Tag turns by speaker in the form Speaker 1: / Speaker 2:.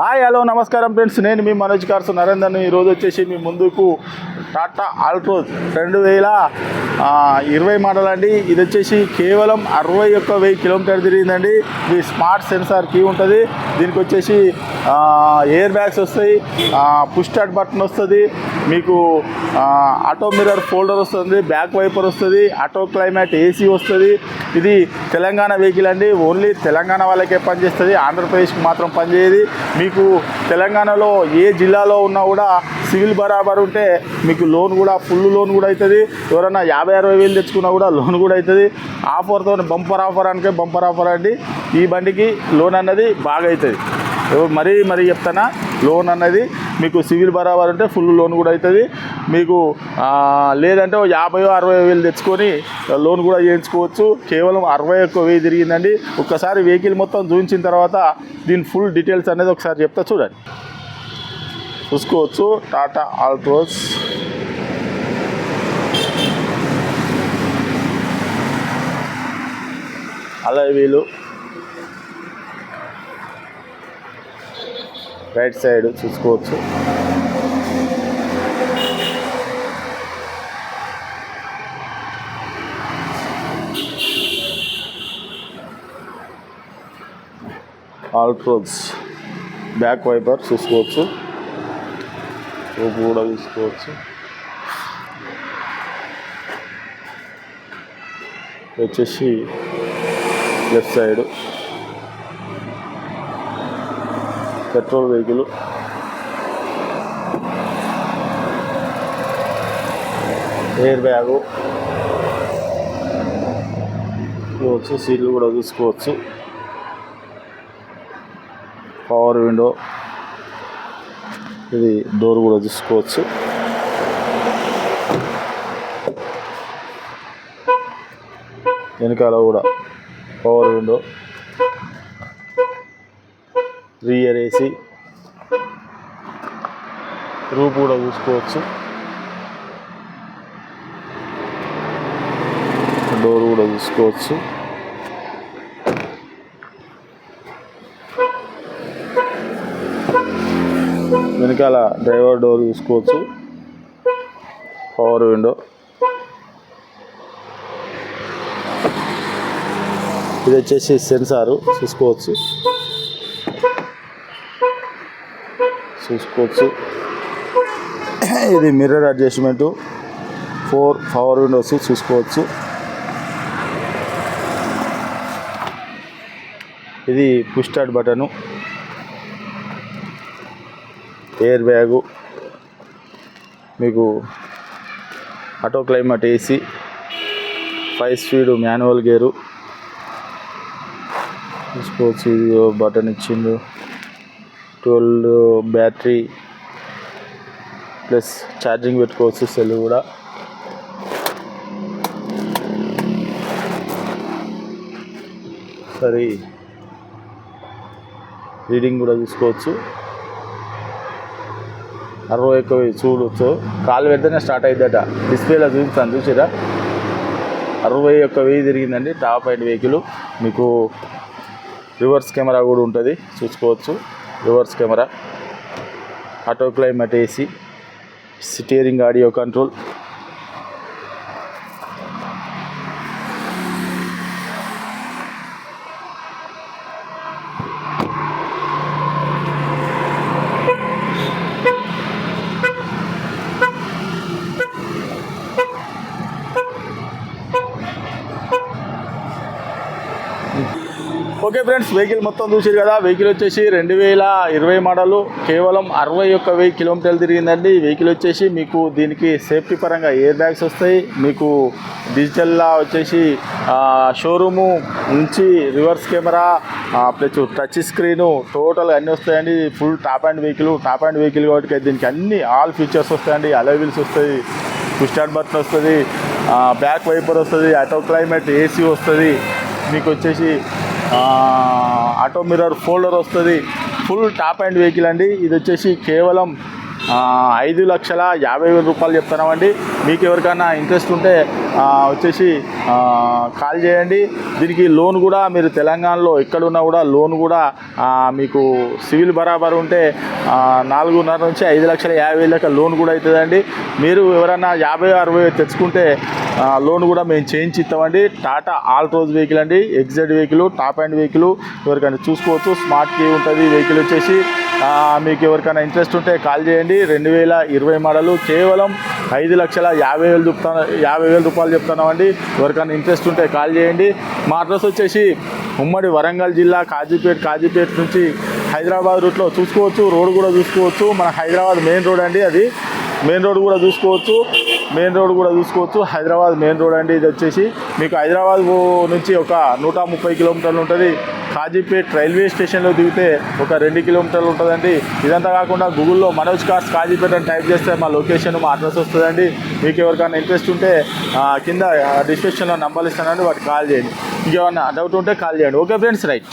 Speaker 1: Hi hello నమస్కారం friends. నేను మీ Manoj cars Narender ఈరోజు వచ్చేసి మీ ముందుకు టాటా ఆల్ట్రోజ్ రెండు వేల ఇరవై మోడల్ అండి. ఇది వచ్చేసి కేవలం అరవై ఒక్క వెయ్యి కిలోమీటర్ తిరిగిందండి. ఇది స్మార్ట్ సెన్సార్ కీ ఉంటుంది. దీనికి వచ్చేసి ఎయిర్ బ్యాగ్స్ వస్తాయి పుష్ స్టార్ట్ బటన్ వస్తుంది మీకు ఆటో మిర్రర్ ఫోల్డర్ వస్తుంది బ్యాక్ వైపర్ వస్తుంది ఆటో క్లైమేట్ ఏసీ వస్తుంది. ఇది తెలంగాణ వెహికల్ అండి ఓన్లీ తెలంగాణ వాళ్ళకే పనిచేస్తుంది ఆంధ్రప్రదేశ్కి మాత్రం పనిచేయదు. మీకు తెలంగాణలో ఏ జిల్లాలో ఉన్నా కూడా సివిల్ బరాబర్ ఉంటే మీకు లోన్ కూడా ఫుల్ లోన్ కూడా అవుతుంది. ఎవరైనా యాభై అరవై వేలు తెచ్చుకున్నా కూడా లోన్ కూడా అవుతుంది. ఆఫర్తో బంపర్ ఆఫర్ అనుకే బంపర్ ఆఫర్ అండి. ఈ బండికి లోన్ అన్నది బాగా అవుతుంది. మరీ మరీ చెప్తానా లోన్ అన్నది మీకు సివిల్ బరాబర్ ఉంటే ఫుల్ లోన్ కూడా అవుతుంది. మీకు లేదంటే యాభై అరవై వేలు తెచ్చుకొని లోన్ కూడా చేయించుకోవచ్చు. కేవలం అరవై ఒక్క వెయ్యి తిరిగిందండి. ఒక్కసారి వెహికల్ మొత్తం చూపించిన తర్వాత దీని ఫుల్ డీటెయిల్స్ అనేది ఒకసారి చెప్తా చూడండి. చూసుకోవచ్చు. టాటా ఆల్ట్రోస్. అలాగే వీలు. రైట్ సైడ్ చూసుకోవచ్చు. ఆల్ట్రోస్. బ్యాక్ వైపర్ చూసుకోవచ్చు. రూపు కూడా తీసుకోవచ్చు. వచ్చేసి left side. Petrol vehicle. Air bag. చూసుకోవచ్చు సీట్లు కూడా చూసుకోవచ్చు పవర్ విండో. ఇది డోర్ కూడా చూసుకోవచ్చు వెనకాల కూడా power window. Rear AC. Roof కూడా చూసుకోవచ్చు. డోర్ కూడా చూసుకోవచ్చు. వెనకాల డ్రైవర్ డోర్ చూసుకోవచ్చు. పవర్ విండో ఇది వచ్చేసి సెన్సారు చూసుకోవచ్చు. చూసుకోవచ్చు. ఇది mirror adjustment four power windows చూసుకోవచ్చు. ఇది push start button air bag మీకు auto climate AC five speed manual gear sports button ఇచ్చిండు ట్వెల్వ్ బ్యాటరీ ప్లస్ ఛార్జింగ్ పెట్టుకోవచ్చు సెల్ కూడా. సరే రీడింగ్ కూడా చూసుకోవచ్చు. అరవై ఒక్క వెయ్యి కాలు పెడితేనే స్టార్ట్ అయిందట డిస్ప్లేలో చూపిస్తాను చూసిరా? అరవై ఒక్క వెయ్యి తిరిగిందండి టాప్ అండ్ వెహికల్ మీకు రివర్స్ కెమెరా కూడా ఉంటుంది చూసుకోవచ్చు. Reverse camera auto climate AC steering audio control okay friends vehicle మొత్తం చూసారు కదా. వెహికల్ వచ్చేసి రెండు వేల ఇరవై మోడలు. కేవలం అరవై ఒక్క వెయ్యి కిలోమీటర్లు తిరిగిందండి. ఈ వెహికల్ వచ్చేసి మీకు దీనికి సేఫ్టీ పరంగా ఎయిర్ బ్యాగ్స్ వస్తాయి. మీకు డిజిటల్లా వచ్చేసి షోరూము నుంచి reverse camera plus touch screen total అన్నీ వస్తాయండి. Full top end vehicle top end vehicle కాబట్టి దీనికి అన్ని ఆల్ ఫీచర్స్ వస్తాయండి. అలవిల్స్ వస్తాయి పుష్ స్టార్ట్ బటన్ వస్తుంది బ్యాక్ వైపర్ వస్తుంది ఆటో క్లైమేట్ ఏసీ వస్తుంది. మీకు వచ్చేసి ఆటో మిర్రర్ ఫోల్డర్ వస్తుంది. ఫుల్ టాప్ అండ్ వెహికల్ అండి. ఇది వచ్చేసి కేవలం ఐదు లక్షల యాభై వేల రూపాయలు చెప్తున్నామండి. మీకు ఎవరికైనా ఇంట్రెస్ట్ ఉంటే వచ్చేసి కాల్ చేయండి. దీనికి లోన్ కూడా మీరు తెలంగాణలో ఎక్కడున్నా కూడా లోన్ కూడా మీకు సివిల్ బరాబర్ ఉంటే నాలుగున్నర నుంచి ఐదు లక్షల యాభై వేల లోన్ కూడా అవుతుందండి. మీరు ఎవరైనా యాభై అరవై తెచ్చుకుంటే లోన్ కూడా మేము చేయించి ఇస్తామండి. టాటా ఆల్ట్రోజ్ వెహికల్ అండి. ఎగ్జైడ్ వెహికల్ టాప్ అండ్ వెహికల్ ఎవరికైనా చూసుకోవచ్చు. స్మార్ట్ కీ ఉంటుంది వెహికల్ వచ్చేసి. మీకు ఎవరికైనా ఇంట్రెస్ట్ ఉంటే కాల్ చేయండి. రెండు వేల ఇరవై మోడలు కేవలం ఐదు లక్షల యాభై వేలు చెప్తాను యాభై వేల రూపాయలు చెప్తున్నామండి. ఎవరికైనా ఇంట్రెస్ట్ ఉంటే కాల్ చేయండి. మా అడ్రస్ వచ్చేసి ఉమ్మడి వరంగల్ జిల్లా కాజీపేట్ కాజీపేట్ నుంచి హైదరాబాద్ రూట్లో చూసుకోవచ్చు రోడ్ కూడా చూసుకోవచ్చు. మన హైదరాబాద్ మెయిన్ రోడ్ అండి అది. మెయిన్ రోడ్ కూడా చూసుకోవచ్చు. మెయిన్ రోడ్ కూడా చూసుకోవచ్చు. హైదరాబాద్ మెయిన్ రోడ్ అండి. ఇది వచ్చేసి మీకు హైదరాబాద్ నుంచి ఒక నూట ముప్పై కిలోమీటర్లు ఉంటుంది. కాజీపేట్ రైల్వే స్టేషన్లో దిగితే ఒక రెండు కిలోమీటర్లు ఉంటుందండి. ఇదంతా కాకుండా గూగుల్లో మనోజ్ కార్స్ కాజీపేట్ అని టైప్ చేస్తే మా లొకేషన్ మా అడ్రస్ వస్తుందండి. మీకు ఎవరికైనా ఇంట్రెస్ట్ ఉంటే కింద డిస్క్రిప్షన్లో నంబర్లు ఇస్తానండి. వాటికి కాల్ చేయండి. ఇంకేమన్నా డౌట్ ఉంటే కాల్ చేయండి. Okay friends right.